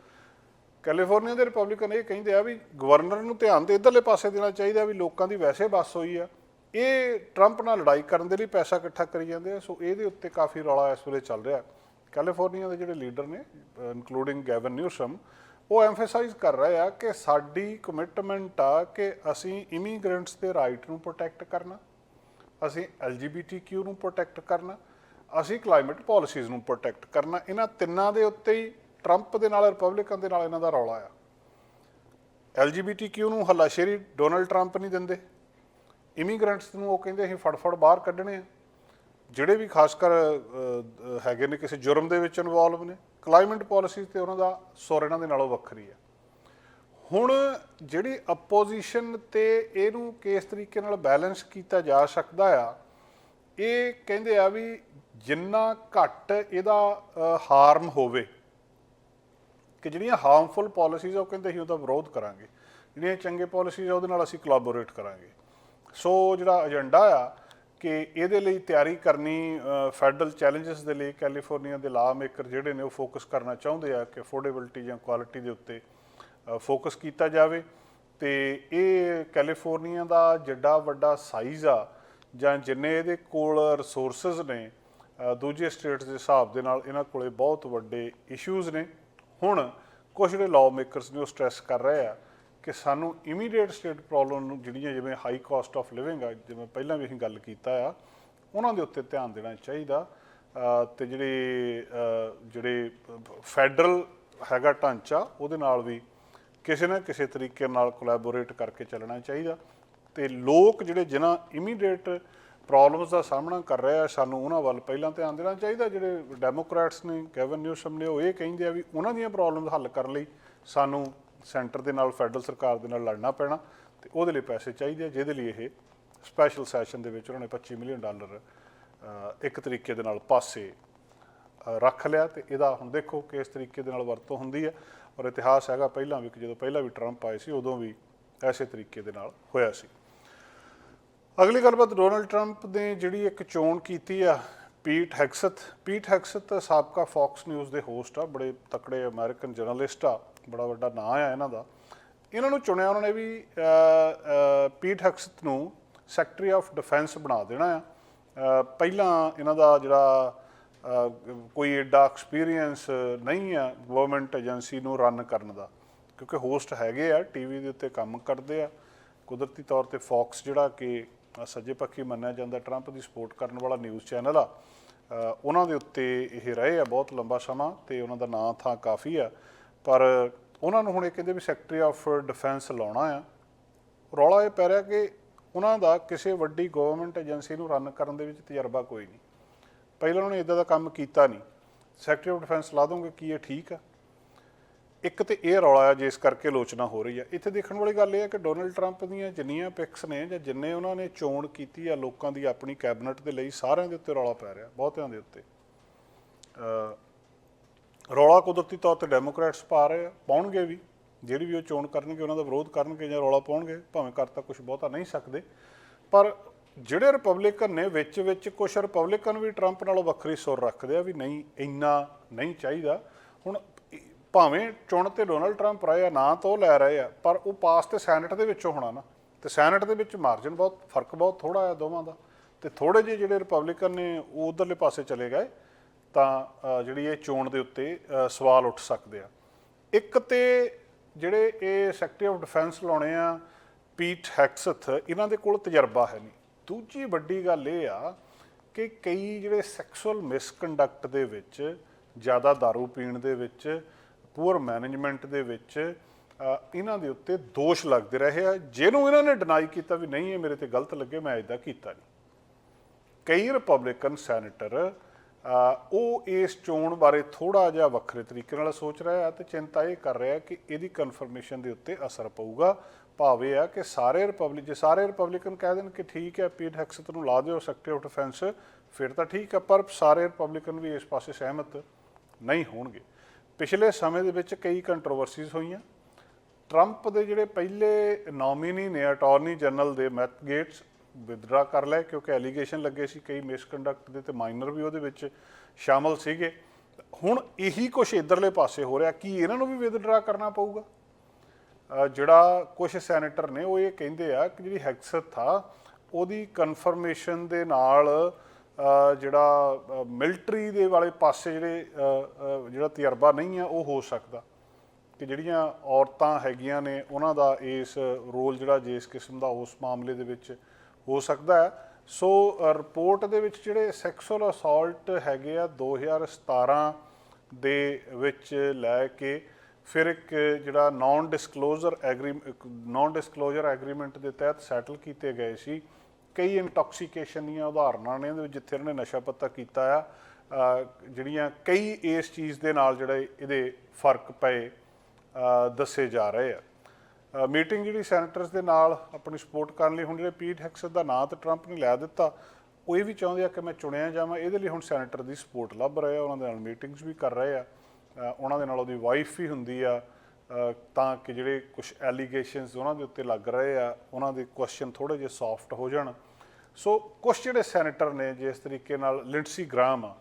A: ਕੈਲੀਫੋਰਨੀਆ ਦੇ ਰਿਪਬਲਿਕਨ ਇਹ ਕਹਿੰਦੇ ਆ ਵੀ ਗਵਰਨਰ ਨੂੰ ਧਿਆਨ ਤੇ ਇਧਰਲੇ ਪਾਸੇ ਦੇਣਾ ਚਾਹੀਦਾ ਵੀ ਲੋਕਾਂ ਦੀ ਵੈਸੇ ਬੱਸ ਹੋਈ ਆ। ਇਹ ਟਰੰਪ ਨਾਲ ਲੜਾਈ ਕਰਨ ਦੇ ਲਈ ਪੈਸਾ ਇਕੱਠਾ ਕਰੀ ਜਾਂਦੇ ਆ, ਸੋ ਇਹਦੇ ਉੱਤੇ ਕਾਫੀ ਰੌਲਾ ਇਸ ਵੇਲੇ ਚੱਲ ਰਿਹਾ। ਕੈਲੀਫੋਰਨੀਆ ਦੇ ਜਿਹੜੇ ਲੀਡਰ ਨੇ ਇਨਕਲੂਡਿੰਗ ਗੈਵਨ ਨਿਊਸਮ ਉਹ ਐਮਫਸਾਈਜ਼ ਕਰ ਰਹੇ ਆ ਕਿ ਸਾਡੀ ਕਮਿਟਮੈਂਟ ਆ ਕਿ ਅਸੀਂ ਇਮੀਗ੍ਰੈਂਟਸ ਦੇ ਰਾਈਟ ਨੂੰ ਪ੍ਰੋਟੈਕਟ ਕਰਨਾ, ਅਸੀਂ LGBTQ ਨੂੰ ਪ੍ਰੋਟੈਕਟ ਕਰਨਾ, ਅਸੀਂ ਕਲਾਈਮੇਟ ਪਾਲਿਸੀਜ਼ ਨੂੰ ਪ੍ਰੋਟੈਕਟ ਕਰਨਾ। ਇਹਨਾਂ ਤਿੰਨਾਂ ਦੇ ਉੱਤੇ ਹੀ ਟਰੰਪ ਦੇ ਨਾਲ ਰਿਪਬਲਿਕਨ ਦੇ ਨਾਲ ਇਹਨਾਂ ਦਾ ਰੌਲਾ ਆ। LGBTQ ਨੂੰ ਹੱਲਾਸ਼ੇਰੀ ਡੋਨਲਡ ਟਰੰਪ ਨਹੀਂ ਦਿੰਦੇ। ਇਮੀਗ੍ਰੈਂਟਸ ਨੂੰ ਉਹ ਕਹਿੰਦੇ ਅਸੀਂ ਫੜਫੜ ਬਾਹਰ ਕੱਢਣੇ ਆ। ਜਿਹੜੇ ਵੀ ਖਾਸ ਕਰ ਹੈਗੇ ਨੇ, ਕਿਸੇ ਜੁਰਮ ਦੇ ਵਿੱਚ ਇਨਵੋਲਵ ਨੇ ਕਲਾਈਮੇਟ ਪਾਲਿਸੀਜ਼ ਤੇ ਉਹਨਾਂ ਦਾ ਸੁਰ ਇਹਨਾਂ ਦੇ ਨਾਲੋਂ ਵੱਖਰੀ ਆ। ਹੁਣ ਜਿਹੜੀ ਅਪੋਜੀਸ਼ਨ ਤੇ ਇਹਨੂੰ ਕਿਸ ਤਰੀਕੇ ਨਾਲ ਬੈਲੈਂਸ ਕੀਤਾ ਜਾ ਸਕਦਾ ਆ, ਇਹ ਕਹਿੰਦੇ ਆ ਵੀ ਜਿੰਨਾ ਘੱਟ ਇਹਦਾ ਹਾਰਮ ਹੋਵੇ, ਕਿ ਜਿਹੜੀਆਂ ਹਾਰਮਫੁਲ ਪਾਲਿਸੀਜ਼ ਆ, ਉਹ ਕਹਿੰਦੇ ਅਸੀਂ ਉਹਦਾ ਵਿਰੋਧ ਕਰਾਂਗੇ। ਜਿਹੜੀਆਂ ਚੰਗੇ ਪਾਲਿਸੀਜ਼ ਆ, ਉਹਦੇ ਨਾਲ ਅਸੀਂ ਕੋਲੈਬੋਰੇਟ ਕਰਾਂਗੇ। ਸੋ ਜਿਹੜਾ ਏਜੰਡਾ ਆ ਕਿ ਇਹਦੇ ਲਈ ਤਿਆਰੀ ਕਰਨੀ ਫੈਡਰਲ ਚੈਲੰਜਸ ਦੇ ਲਈ ਕੈਲੀਫੋਰਨੀਆ ਦੇ ਲਾ ਮੇਕਰ ਜਿਹੜੇ ਨੇ ਉਹ ਫੋਕਸ ਕਰਨਾ ਚਾਹੁੰਦੇ ਆ ਕਿ ਅਫੋਰਡੇਬਿਲਟੀ ਜਾਂ ਕੁਆਲਿਟੀ ਦੇ ਉੱਤੇ ਫੋਕਸ ਕੀਤਾ ਜਾਵੇ। ਤੇ ਇਹ ਕੈਲੀਫੋਰਨੀਆ ਦਾ ਜਿੱਡਾ ਵੱਡਾ ਸਾਈਜ਼ ਆ ਜਾਂ ਜਿੰਨੇ ਇਹਦੇ ਕੋਲ ਰਿਸੋਰਸਸ ਨੇ ਦੂਜੇ ਸਟੇਟਸ ਦੇ ਹਿਸਾਬ ਦੇ ਨਾਲ ਇਹਨਾਂ ਕੋਲੇ ਬਹੁਤ ਵੱਡੇ ਇਸ਼ੂਜ਼ ਨੇ। ਹੁਣ ਕੁਝ ਜਿਹੜੇ ਲਾਅ ਮੇਕਰਸ ਨੇ ਉਹ ਸਟ੍ਰੈਸ ਕਰ ਰਹੇ ਆ। ਕਿ ਸਾਨੂੰ ਇਮੀਡੀਏਟ ਸਟੇਟ ਪ੍ਰੋਬਲਮ ਨੂੰ ਜਿਹੜੀਆਂ ਜਿਵੇਂ ਹਾਈ ਕਾਸਟ ਆਫ ਲਿਵਿੰਗ ਆ ਜਿਵੇਂ ਪਹਿਲਾਂ ਵੀ ਅਸੀਂ ਗੱਲ ਕੀਤਾ ਆ ਉਹਨਾਂ ਦੇ ਉੱਤੇ ਧਿਆਨ ਦੇਣਾ ਚਾਹੀਦਾ। ਅ, ਤੇ ਜਿਹੜੇ ਜਿਹੜੇ ਫੈਡਰਲ ਹੈਗਾ ਢਾਂਚਾ ਉਹਦੇ ਨਾਲ ਵੀ ਕਿਸੇ ਨਾ ਕਿਸੇ ਤਰੀਕੇ ਨਾਲ ਕੋਲੈਬੋਰੇਟ ਕਰਕੇ ਚੱਲਣਾ ਚਾਹੀਦਾ। ਤੇ ਲੋਕ ਜਿਹੜੇ ਜਿਨ੍ਹਾਂ ਇਮੀਡੀਏਟ ਪ੍ਰੋਬਲਮਸ ਦਾ ਸਾਹਮਣਾ ਕਰ ਰਹੇ ਆ ਸਾਨੂੰ ਉਹਨਾਂ ਵੱਲ ਪਹਿਲਾਂ ਧਿਆਨ ਦੇਣਾ ਚਾਹੀਦਾ। ਜਿਹੜੇ ਡੈਮੋਕ੍ਰੈਟਸ ਨੇ ਕੈਵਨ ਨਿਊਸਮ ਨੇ ਉਹ ਇਹ ਕਹਿੰਦੇ ਆ ਵੀ ਉਹਨਾਂ ਦੀਆਂ ਪ੍ਰੋਬਲਮਸ ਹੱਲ ਕਰਨ ਲਈ ਸਾਨੂੰ ਸੈਂਟਰ ਦੇ ਨਾਲ, ਫੈਡਰਲ ਸਰਕਾਰ ਦੇ ਨਾਲ ਲੜਨਾ ਪੈਣਾ ਤੇ ਉਹਦੇ ਲਈ ਪੈਸੇ ਚਾਹੀਦੇ ਆ, ਜਿਹਦੇ ਲਈ ਇਹ ਸਪੈਸ਼ਲ ਸੈਸ਼ਨ ਦੇ ਵਿੱਚ ਉਹਨਾਂ ਨੇ 25 ਮਿਲੀਅਨ ਡਾਲਰ ਇੱਕ ਤਰੀਕੇ ਦੇ ਨਾਲ ਪਾਸੇ ਰੱਖ ਲਿਆ ਤੇ ਇਹਦਾ ਹੁਣ ਦੇਖੋ ਕਿਸ ਤਰੀਕੇ ਦੇ ਨਾਲ ਵਰਤੋਂ ਹੁੰਦੀ ਹੈ ਔਰ ਇਤਿਹਾਸ ਹੈਗਾ ਪਹਿਲਾਂ ਵੀ ਕਿ ਜਦੋਂ ਪਹਿਲਾਂ ਵੀ ਟਰੰਪ ਆਏ ਸੀ, ਉਦੋਂ ਵੀ ਐਸੇ ਤਰੀਕੇ ਦੇ ਨਾਲ ਹੋਇਆ ਸੀ। ਅਗਲੀ ਗੱਲਬਾਤ ਡੋਨਲਡ ਟਰੰਪ ਨੇ ਜਿਹੜੀ ਇੱਕ ਚੋਣ ਕੀਤੀ ਆ ਪੀਟ ਹੈਕਸਥ ਪੀਟ ਹੈਕਸਥ ਸਾਬਕਾ ਫੌਕਸ ਨਿਊਜ਼ ਦੇ ਹੋਸਟ ਆ, ਬੜੇ ਤਕੜੇ ਅਮਰੀਕਨ ਜਰਨਲਿਸਟ ਆ। ਬੜਾ ਵੱਡਾ ਨਾਂ ਆ ਇਹਨਾਂ ਦਾ। ਇਹਨਾਂ ਨੂੰ ਚੁਣਿਆ ਉਹਨਾਂ ਨੇ ਵੀ ਅ, ਅ, ਪੀਟ ਹੈਕਸਥ ਨੂੰ ਸੈਕਟਰੀ ਆਫ ਡਿਫੈਂਸ ਬਣਾ ਦੇਣਾ ਆ। ਪਹਿਲਾਂ ਇਹਨਾਂ ਦਾ ਜਿਹੜਾ ਕੋਈ ਐਡਾ ਐਕਸਪੀਰੀਅੰਸ ਨਹੀਂ ਆ ਗਵਰਨਮੈਂਟ ਏਜੰਸੀ ਨੂੰ ਰਨ ਕਰਨ ਦਾ। ਕਿਉਂਕਿ ਹੋਸਟ ਹੈਗੇ ਆ ਟੀਵੀ ਦੇ ਉੱਤੇ ਕੰਮ ਕਰਦੇ ਆ। ਕੁਦਰਤੀ ਤੌਰ ਤੇ ਫੌਕਸ ਜਿਹੜਾ ਕਿ ਸੱਜੇ ਪੱਖੀ ਮੰਨਿਆ ਜਾਂਦਾ ਟਰੰਪ ਦੀ ਸਪੋਰਟ ਕਰਨ ਵਾਲਾ ਨਿਊਜ਼ ਚੈਨਲ ਆ। ਉਹਨਾਂ ਦੇ ਉੱਤੇ ਇਹ ਰਹੇ ਆ ਬਹੁਤ ਲੰਬਾ ਸਮਾਂ ਤੇ ਉਹਨਾਂ ਦਾ ਨਾਂ ਥਾਂ ਕਾਫੀ ਆ। ਪਰ ਉਹਨਾਂ ਨੂੰ ਹੁਣ ਇਹ ਕਹਿੰਦੇ ਵੀ ਸੈਕਟਰੀ ਆਫ ਡਿਫੈਂਸ ਲਾਉਣਾ ਆ। ਰੌਲਾ ਇਹ ਪੈ ਰਿਹਾ ਕਿ ਉਹਨਾਂ ਦਾ ਕਿਸੇ ਵੱਡੀ ਗਵਰਨਮੈਂਟ ਏਜੰਸੀ ਨੂੰ ਰਨ ਕਰਨ ਦੇ ਵਿੱਚ ਤਜਰਬਾ ਕੋਈ ਨਹੀਂ। ਪਹਿਲਾਂ ਉਹਨਾਂ ਨੇ ਇਦਾਂ ਦਾ ਕੰਮ ਕੀਤਾ ਨਹੀਂ। ਸੈਕਟਰੀ ਆਫ ਡਿਫੈਂਸ ਲਾ ਦੋਗੇ ਕੀ ਇਹ ਠੀਕ ਆ? ਇੱਕ ਤੇ ਇਹ ਰੌਲਾ ਆ ਜਿਸ ਕਰਕੇ ਆਲੋਚਨਾ ਹੋ ਰਹੀ ਆ। ਇੱਥੇ ਦੇਖਣ ਵਾਲੀ ਗੱਲ ਇਹ ਆ ਕਿ ਡੋਨਲਡ ਟਰੰਪ ਦੀਆਂ ਜਿੰਨੀਆਂ ਪਿਕਸ ਨੇ ਜਾਂ ਜਿੰਨੇ ਉਹਨਾਂ ਨੇ ਚੋਣ ਕੀਤੀ ਆ ਲੋਕਾਂ ਦੀ ਆਪਣੀ ਕੈਬਨਿਟ ਦੇ ਲਈ, ਸਾਰਿਆਂ ਦੇ ਉੱਤੇ ਰੌਲਾ ਪੈ ਰਿਹਾ, ਬਹੁਤਿਆਂ ਦੇ ਉੱਤੇ। ਰੌਲਾ ਕੁਦਰਤੀ ਤੌਰ ਤੇ ਡੈਮੋਕ੍ਰੈਟਸ ਪਾ ਰਹੇ ਆ, ਪਾਉਣਗੇ ਵੀ। ਜਿਹੜੀ ਵੀ ਉਹ ਚੋਣ ਕਰਨਗੇ, ਉਹਨਾਂ ਦਾ ਵਿਰੋਧ ਕਰਨਗੇ ਜਾਂ ਰੌਲਾ ਪਾਉਣਗੇ, ਭਾਵੇਂ ਕਰ ਤਾਂ ਕੁਝ ਬਹੁਤਾ ਨਹੀਂ ਸਕਦੇ। ਪਰ ਜਿਹੜੇ ਰਿਪਬਲਿਕਨ ਨੇ ਵਿੱਚ ਵਿੱਚ ਕੁਝ ਰਿਪਬਲਿਕਨ ਵੀ ਟਰੰਪ ਨਾਲੋਂ ਵੱਖਰੀ ਸੁਰ ਰੱਖਦੇ ਆ ਵੀ ਨਹੀਂ, ਇੰਨਾ ਨਹੀਂ ਚਾਹੀਦਾ। ਹੁਣ ਭਾਵੇਂ ਚੁਣ ਤੇ ਡੋਨਲਡ ਟਰੰਪ ਰਹੇ ਆ, ਨਾ ਤਾਂ ਉਹ ਲੈ ਰਹੇ ਆ, ਪਰ ਉਹ ਪਾਸ ਤੇ ਸੈਨੇਟ ਦੇ ਵਿੱਚੋਂ ਹੋਣਾ ਨਾ। ਤੇ ਸੈਨੇਟ ਦੇ ਵਿੱਚ ਮਾਰਜਨ ਬਹੁਤ, ਫ਼ਰਕ ਬਹੁਤ ਥੋੜਾ ਆ ਦੋਵਾਂ ਦਾ। ਤੇ ਥੋੜੇ ਜਿਹੇ ਜਿਹੜੇ ਰਿਪਬਲਿਕਨ ਨੇ, ਉਹ ਉਧਰਲੇ ਪਾਸੇ ਚਲੇ ਗਏ। ਤਾਂ ਜਿਹੜੀ ਇਹ ਚੋਣ ਦੇ ਉੱਤੇ ਸਵਾਲ ਉੱਠ ਸਕਦੇ ਆ। ਇੱਕ ਤੇ ਜਿਹੜੇ ਇਹ ਸੈਕਟਰੀ ਆਫ ਡਿਫੈਂਸ ਲਾਉਣੇ ਆ ਪੀਟ ਹੈਕਸਥ ਇਹਨਾਂ ਦੇ ਕੋਲ ਤਜਰਬਾ ਹੈ ਨਹੀਂ। ਦੂਜੀ ਵੱਡੀ ਗੱਲ ਇਹ ਆ ਕਿ ਕਈ ਜਿਹੜੇ ਸੈਕਸੁਅਲ ਮਿਸਕੰਡਕਟ ਦੇ ਵਿੱਚ, ਜ਼ਿਆਦਾ दारू ਪੀਣ ਦੇ ਵਿੱਚ ਪੂਅਰ ਮੈਨੇਜਮੈਂਟ ਦੇ ਵਿੱਚ ਇਹਨਾਂ ਦੇ ਉੱਤੇ ਦੋਸ਼ ਲੱਗਦੇ ਰਹੇ ਆ, ਜਿਹਨੂੰ ਇਹਨਾਂ ਨੇ ਡਿਨਾਈ ਕੀਤਾ ਵੀ ਨਹੀਂ, ਇਹ ਮੇਰੇ ਤੇ ਗਲਤ ਲੱਗੇ, ਮੈਂ ਇਦਾਂ ਕੀਤਾ ਨਹੀਂ। ਕਈ ਰਿਪਬਲਿਕਨ ਸੈਨੇਟਰ ਉਹ ਇਸ ਚੋਣ ਬਾਰੇ ਥੋੜਾ ਜਿਹਾ ਵੱਖਰੇ ਤਰੀਕੇ ਨਾਲ ਸੋਚ ਰਿਹਾ ਹੈ ਤੇ ਚਿੰਤਾ ਇਹ ਕਰ ਰਿਹਾ ਕਿ ਇਹਦੀ ਕਨਫਰਮੇਸ਼ਨ ਦੇ ਉੱਤੇ ਅਸਰ ਪਊਗਾ। ਭਾਵ ਇਹ ਆ ਕਿ ਸਾਰੇ ਰਿਪਬਲਿਕ, ਜੇ ਸਾਰੇ ਰਿਪਬਲਿਕਨ ਕਹਿ ਦੇਣ ਕਿ ਠੀਕ ਹੈ ਪੀਟ ਹੈਕਸਤ ਨੂੰ ਲਾ ਦਿਓ ਸੈਕਟਰੀ ਆਫ ਡਿਫੈਂਸ ਫਿਰ ਤਾਂ ਠੀਕ ਹੈ, ਪਰ ਸਾਰੇ ਰਿਪਬਲਿਕਨ ਵੀ ਇਸ ਪਾਸੇ ਸਹਿਮਤ ਨਹੀਂ ਹੋਣਗੇ। ਪਿਛਲੇ ਸਮੇਂ ਦੇ ਵਿੱਚ ਕਈ ਕੰਟਰੋਵਰਸੀਜ਼ ਹੋਈਆਂ। ਟਰੰਪ ਦੇ ਜਿਹੜੇ ਪਹਿਲੇ ਨੋਮੀਨੀ ਨੇ ਅਟਾਰਨੀ ਜਨਰਲ ਦੇ ਮੈਥ ਗੇਟਸ ਵਿਦਡਰਾ ਕਰ ਲਏ, ਕਿਉਂਕਿ ਐਲੀਗੇਸ਼ਨ ਲੱਗੇ ਸੀ, ਕਈ ਮਿਸਕੰਡਕਟ ਦੇ ਤੇ ਮਾਈਨਰ ਵੀ ਉਹਦੇ ਵਿੱਚ ਸ਼ਾਮਲ ਸੀਗੇ। ਹੁਣ ਇਹੀ ਕੁਝ ਇਧਰਲੇ ਪਾਸੇ ਹੋ ਰਿਹਾ, ਕੀ ਇਹਨਾਂ ਨੂੰ ਵੀ ਵਿਦਡਰਾ ਕਰਨਾ ਪਊਗਾ? ਜਿਹੜਾ ਕੁਝ ਸੈਨੇਟਰ ਨੇ, ਉਹ ਇਹ ਕਹਿੰਦੇ ਆ ਕਿ ਜਿਹੜੀ ਹੈਕਸਤ ਆ, ਉਹਦੀ ਕਨਫਰਮੇਸ਼ਨ ਦੇ ਨਾਲ ਜਿਹੜਾ ਮਿਲਟਰੀ ਦੇ ਵਾਲੇ ਪਾਸੇ ਜਿਹੜੇ ਜਿਹੜਾ ਤਜਰਬਾ ਨਹੀਂ ਆ, ਉਹ ਹੋ ਸਕਦਾ। ਕਿ ਜਿਹੜੀਆਂ ਔਰਤਾਂ ਹੈਗੀਆਂ ਨੇ, ਉਹਨਾਂ ਦਾ ਇਸ ਰੋਲ ਜਿਹੜਾ ਜਿਸ ਕਿਸਮ ਦਾ ਉਸ ਮਾਮਲੇ ਦੇ ਵਿੱਚ ਹੋ ਸਕਦਾ ਹੈ। ਸੋ ਰਿਪੋਰਟ ਦੇ ਵਿੱਚ ਜਿਹੜੇ ਸੈਕਸੁਅਲ ਅਸਾਲਟ ਹੈਗੇ ਆ 2017 ਦੇ ਵਿੱਚ ਲੈ ਕੇ ਫਿਰ ਇੱਕ ਜਿਹੜਾ non disclosure agreement non disclosure agreement ਦੇ ਤਹਿਤ ਸੈਟਲ ਕੀਤੇ ਗਏ ਸੀ। ਕਈ ਇੰਟੌਕਸੀਕੇਸ਼ਨ ਦੀਆਂ ਉਦਾਹਰਨਾਂ ਨੇ, ਇਹਦੇ ਵਿੱਚ ਜਿੱਥੇ ਇਹਨਾਂ ਨੇ ਨਸ਼ਾ ਪੱਤਾ ਕੀਤਾ ਆ ਜਿਹੜੀਆਂ ਕਈ ਇਸ ਚੀਜ਼ ਦੇ ਨਾਲ ਜਿਹੜੇ ਇਹਦੇ ਫ਼ਰਕ ਪਏ ਦੱਸੇ ਜਾ ਰਹੇ ਆ। ਮੀਟਿੰਗ ਜਿਹੜੀ ਸੈਨੇਟਰਸ ਦੇ ਨਾਲ ਆਪਣੀ ਸਪੋਰਟ ਕਰਨ ਲਈ ਹੁਣ ਜਿਹੜੇ ਪੀਟ ਹੈਕਸਰ ਦਾ ਨਾਂ ਤੇ ਟਰੰਪ ਨੇ ਲੈ ਦਿੱਤਾ। ਉਹ ਇਹ ਵੀ ਚਾਹੁੰਦੇ ਆ ਕਿ ਮੈਂ ਚੁਣਿਆ ਜਾਵਾਂ। ਇਹਦੇ ਲਈ ਹੁਣ ਸੈਨੇਟਰ ਦੀ ਸਪੋਰਟ ਲੱਭ ਰਹੇ ਆ ਉਹਨਾਂ ਦੇ ਨਾਲ ਮੀਟਿੰਗਸ ਵੀ ਕਰ ਰਹੇ ਆ। ਉਹਨਾਂ ਦੇ ਨਾਲ ਉਹਦੀ ਵਾਈਫ ਵੀ ਹੁੰਦੀ ਆ ਤਾਂ ਕਿ ਜਿਹੜੇ ਕੁਝ ਐਲੀਗੇਸ਼ਨਸ ਉਹਨਾਂ ਦੇ ਉੱਤੇ ਲੱਗ ਰਹੇ ਆ ਉਹਨਾਂ ਦੇ ਕੁਐਸਚਨ ਥੋੜੇ ਜਿਹਾ ਸੌਫਟ ਹੋ ਜਾਣ। ਸੋ ਕੁਝ ਜਿਹੜੇ ਸੈਨੇਟਰ ਨੇ ਜਿਸ ਤਰੀਕੇ ਨਾਲ ਲਿੰਡਸੀ ਗ੍ਰਾਮ ਆ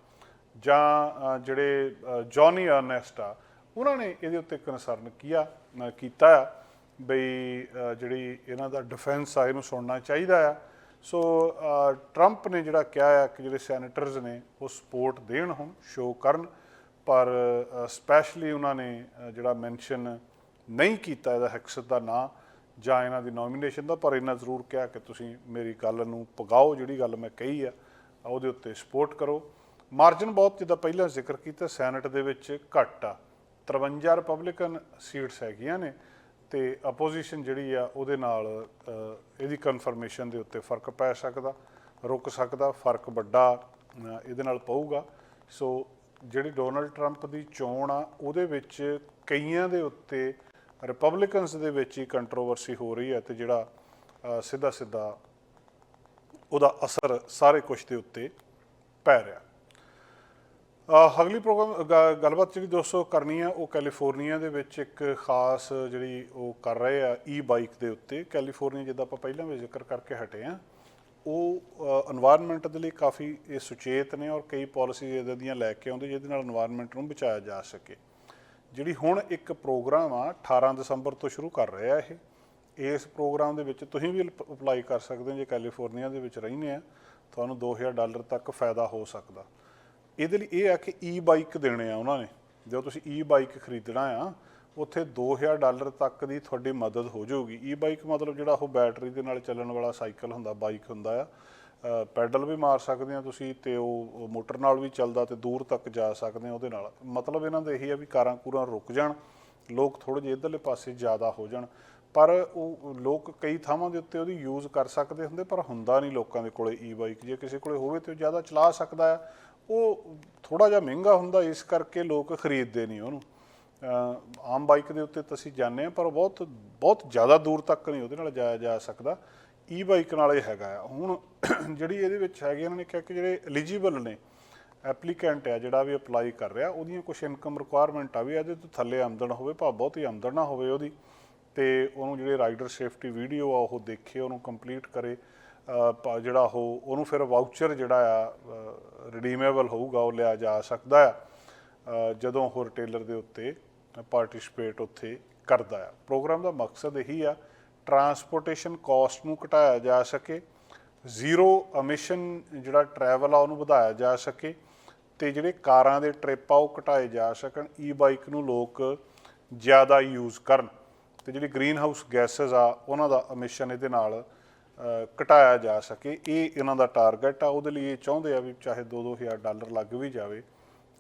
A: ਜਾਂ ਜਿਹੜੇ ਅ, ਜੌਨੀ ਅਰਨੈਸਟ ਆ ਉਹਨਾਂ ਨੇ ਇਹਦੇ ਉੱਤੇ ਕਨਸਰਨ ਕੀਆ ਅ, ਕੀਤਾ ਆ। ਬਈ ਜਿਹੜੀ ਇਹਨਾਂ ਦਾ ਡਿਫੈਂਸ ਆ, ਇਹਨੂੰ ਸੁਣਨਾ ਚਾਹੀਦਾ ਆ। ਸੋ ਟਰੰਪ ਨੇ ਜਿਹੜਾ ਕਿਹਾ ਆ ਕਿ ਜਿਹੜੇ ਸੈਨੇਟਰਸ ਨੇ, ਉਹ ਸਪੋਰਟ ਦੇਣ ਹੁਣ ਸ਼ੋ ਕਰਨ। ਪਰ ਸਪੈਸ਼ਲੀ ਉਹਨਾਂ ਨੇ ਜਿਹੜਾ ਮੈਂਸ਼ਨ ਨਹੀਂ ਕੀਤਾ ਇਹਦਾ ਹੈਕਸਤ ਦਾ ਨਾਂ ਜਾਂ ਇਹਨਾਂ ਦੀ ਨੋਮੀਨੇਸ਼ਨ ਦਾ, ਪਰ ਇਹਨਾਂ ਜ਼ਰੂਰ ਕਿਹਾ ਕਿ ਤੁਸੀਂ ਮੇਰੀ ਗੱਲ ਨੂੰ ਪਗਾਓ ਜਿਹੜੀ ਗੱਲ ਮੈਂ ਕਹੀ ਆ, ਉਹਦੇ ਉੱਤੇ ਸਪੋਰਟ ਕਰੋ। ਮਾਰਜਨ ਬਹੁਤ ਜਿੱਦਾਂ ਪਹਿਲਾਂ ਜ਼ਿਕਰ ਕੀਤਾ ਸੈਨੇਟ ਦੇ ਵਿੱਚ ਘੱਟ ਆ। 53 ਰਿਪਬਲਿਕਨ ਸੀਟਸ ਹੈਗੀਆਂ ਨੇ। ਤੇ ਆਪੋਜੀਸ਼ਨ ਜਿਹੜੀ ਆ ਉਹਦੇ ਨਾਲ ਇਹਦੀ ਕਨਫਰਮੇਸ਼ਨ ਦੇ ਉੱਤੇ ਫ਼ਰਕ ਪੈ ਸਕਦਾ, ਰੁਕ ਸਕਦਾ, ਫ਼ਰਕ ਵੱਡਾ ਇਹਦੇ ਨਾਲ ਪਊਗਾ। ਸੋ ਜਿਹੜੀ ਡੋਨਲਡ ਟਰੰਪ ਦੀ ਚੋਣ ਆ, ਉਹਦੇ ਵਿੱਚ ਕਈਆਂ ਦੇ ਉੱਤੇ ਰਿਪਬਲਿਕਨਸ ਦੇ ਵਿੱਚ ਹੀ ਕੰਟਰੋਵਰਸੀ ਹੋ ਰਹੀ ਹੈ ਤੇ ਜਿਹੜਾ ਸਿੱਧਾ ਸਿੱਧਾ ਉਹਦਾ ਅਸਰ ਸਾਰੇ ਕੁਝ ਦੇ ਉੱਤੇ ਪੈ ਰਿਹਾ। ਅਗਲੀ ਪ੍ਰੋਗਰਾਮ ਗੱਲਬਾਤ ਜਿਹੜੀ ਦੋਸਤੋ ਕਰਨੀ ਆ, ਉਹ ਕੈਲੀਫੋਰਨੀਆ ਦੇ ਵਿੱਚ ਇੱਕ ਖਾਸ ਜਿਹੜੀ ਉਹ ਕਰ ਰਹੇ ਆ ਈ ਬਾਈਕ ਦੇ ਉੱਤੇ। ਕੈਲੀਫੋਰਨੀਆ ਜਿੱਦਾਂ ਆਪਾਂ ਪਹਿਲਾਂ ਵੀ ਜ਼ਿਕਰ ਕਰਕੇ ਹਟੇ ਆ, ਉਹ এনवायरमेंट ਦੇ ਲਈ ਕਾਫੀ ਇਹ ਸੁਚੇਤ ਨੇ ਔਰ ਕਈ ਪਾਲਿਸੀਜ਼ ਇਹਦਾਂ ਦੀਆਂ ਲੈ ਕੇ ਆਉਂਦੇ, ਜਿਹਦੇ ਨਾਲ এনवायरमेंट ਨੂੰ ਬਚਾਇਆ ਜਾ ਸਕੇ। ਜਿਹੜੀ ਹੁਣ ਇੱਕ ਪ੍ਰੋਗਰਾਮ ਆ 18 ਦਸੰਬਰ ਤੋਂ ਸ਼ੁਰੂ ਕਰ ਰਿਹਾ ਇਹ, ਇਸ ਪ੍ਰੋਗਰਾਮ ਦੇ ਵਿੱਚ ਤੁਸੀਂ ਵੀ ਅਪਲਾਈ ਕਰ ਸਕਦੇ ਹੋ, ਜੇ ਕੈਲੀਫੋਰਨੀਆ ਦੇ ਵਿੱਚ ਰਹਿੰਦੇ ਆ, ਤੁਹਾਨੂੰ 2000 ਡਾਲਰ ਤੱਕ ਫਾਇਦਾ ਹੋ ਸਕਦਾ। ਇਹਦੇ ਲਈ ਇਹ ਆ ਕਿ ਈ ਬਾਈਕ ਦੇਣੇ ਆ ਉਹਨਾਂ ਨੇ। ਜਦੋਂ ਤੁਸੀਂ ਈ ਬਾਈਕ ਖਰੀਦਣਾ ਆ, ਉੱਥੇ 2000 ਡਾਲਰ ਤੱਕ ਦੀ ਤੁਹਾਡੀ ਮਦਦ ਹੋ ਜਾਊਗੀ। ਈ ਬਾਈਕ ਮਤਲਬ ਜਿਹੜਾ ਉਹ ਬੈਟਰੀ ਦੇ ਨਾਲ ਚੱਲਣ ਵਾਲਾ ਸਾਈਕਲ ਹੁੰਦਾ ਬਾਈਕ ਹੁੰਦਾ ਆ। ਪੈਡਲ ਵੀ ਮਾਰ ਸਕਦੇ ਆ ਤੁਸੀਂ ਤੇ ਉਹ ਉਹ ਮੋਟਰ ਨਾਲ ਵੀ ਚੱਲਦਾ ਤੇ ਦੂਰ ਤੱਕ ਜਾ ਸਕਦੇ ਆ ਉਹਦੇ ਨਾਲ। ਮਤਲਬ ਇਹਨਾਂ ਦਾ ਇਹੀ ਆ ਵੀ ਕਾਰਾਂ ਕੂਰਾਂ ਰੁਕ ਜਾਣ, ਲੋਕ ਥੋੜੇ ਜਿਹੇ ਇਧਰਲੇ ਪਾਸੇ ਜ਼ਿਆਦਾ ਹੋ ਜਾਣ। ਪਰ ਉਹ, ਲੋਕ ਕਈ ਥਾਵਾਂ ਦੇ ਉੱਤੇ ਉਹਦੀ ਯੂਜ਼ ਕਰ ਸਕਦੇ ਹੁੰਦੇ, ਪਰ ਹੁੰਦਾ ਨਹੀਂ ਲੋਕਾਂ ਦੇ ਕੋਲੇ ਈ ਬਾਈਕ ਜੇ ਕਿਸੇ ਕੋਲੇ ਹੋਵੇ ਤੇ ਉਹ ਜ਼ਿਆਦਾ ਚਲਾ ਸਕਦਾ ਹੈ ਉਹ ਥੋੜਾ ਜਿਹਾ ਮਹਿੰਗਾ ਹੁੰਦਾ, ਇਸ ਕਰਕੇ ਲੋਕ ਖਰੀਦਦੇ ਨਹੀਂ ਉਹਨੂੰ। ਆਮ ਬਾਈਕ ਦੇ ਉੱਤੇ ਤਾਂ ਅਸੀਂ ਜਾਂਦੇ ਆ ਪਰ ਉਹ ਬਹੁਤ ਬਹੁਤ ਜ਼ਿਆਦਾ ਦੂਰ ਤੱਕ ਨਹੀਂ ਉਹਦੇ ਨਾਲ ਜਾਇਆ ਜਾ ਸਕਦਾ। ਈ ਬਾਈਕ ਨਾਲ ਇਹ ਹੈਗਾ। ਆ ਹੁਣ *clears throat* ਜਿਹੜੀ ਇਹਦੇ ਵਿੱਚ ਹੈਗੇ, ਇਹਨਾਂ ਨੇ ਕਿਹਾ ਕਿ ਜਿਹੜੇ ਐਲੀਜੀਬਲ ਨੇ ਐਪਲੀਕੈਂਟ ਆ, ਜਿਹੜਾ ਵੀ ਅਪਲਾਈ ਕਰ ਰਿਹਾ, ਉਹਦੀਆਂ ਕੁਝ ਇਨਕਮ ਰਿਕੁਆਇਰਮੈਂਟ ਆ ਵੀ ਇਹਦੇ ਤੋਂ ਥੱਲੇ ਆਮਦਨ ਹੋਵੇ, ਭਾਵੇਂ ਬਹੁਤੀ ਆਮਦਨ ਨਾ ਹੋਵੇ ਉਹਦੀ। ਤੇ ਉਹਨੂੰ ਜਿਹੜੇ ਰਾਈਡਰ ਸੇਫਟੀ ਵੀਡੀਓ ਆ, ਉਹ ਦੇਖੇ, ਉਹਨੂੰ ਕੰਪਲੀਟ ਕਰੇ। ਜਿਹੜਾ ਉਹ, ਉਹਨੂੰ ਫਿਰ ਵਾਊਚਰ ਜਿਹੜਾ ਆ ਰਿਡੀਮੇਬਲ ਹੋਊਗਾ, ਉਹ ਲਿਆ ਜਾ ਸਕਦਾ ਆ। ਜਦੋਂ ਉਹ ਰਿਟੇਲਰ ਦੇ ਉੱਤੇ ਪਾਰਟਿਸਿਪੇਟ ਉੱਥੇ ਕਰਦਾ ਆ। ਪ੍ਰੋਗਰਾਮ ਦਾ ਮਕਸਦ ਇਹੀ ਆ ਟਰਾਂਸਪੋਰਟੇਸ਼ਨ ਕਾਸਟ ਨੂੰ ਘਟਾਇਆ ਜਾ ਸਕੇ ਜ਼ੀਰੋ ਐਮਿਸ਼ਨ ਜਿਹੜਾ ਟਰੈਵਲ ਆ, ਉਹਨੂੰ ਵਧਾਇਆ ਜਾ ਸਕੇ, ਤੇ ਜਿਹੜੇ ਕਾਰਾਂ ਦੇ ਟ੍ਰਿਪ ਆ, ਉਹ ਘਟਾਏ ਜਾ ਸਕਣ ਈ ਬਾਈਕ ਨੂੰ ਲੋਕ ਜ਼ਿਆਦਾ ਯੂਜ਼ ਕਰਨ। ਤੇ ਜਿਹੜੀ ਗ੍ਰੀਨ ਹਾਊਸ ਗੈਸਸ ਆ, ਉਹਨਾਂ ਦਾ ਐਮਿਸ਼ਨ ਇਹਦੇ ਨਾਲ ਘਟਾਇਆ ਜਾ ਸਕੇ। ਇਹ ਇਹਨਾਂ ਦਾ ਟਾਰਗੇਟ ਆ। ਉਹਦੇ ਲਈ ਇਹ ਚਾਹੁੰਦੇ ਆ ਵੀ ਚਾਹੇ 2-2000 ਡਾਲਰ ਲੱਗ ਵੀ ਜਾਵੇ,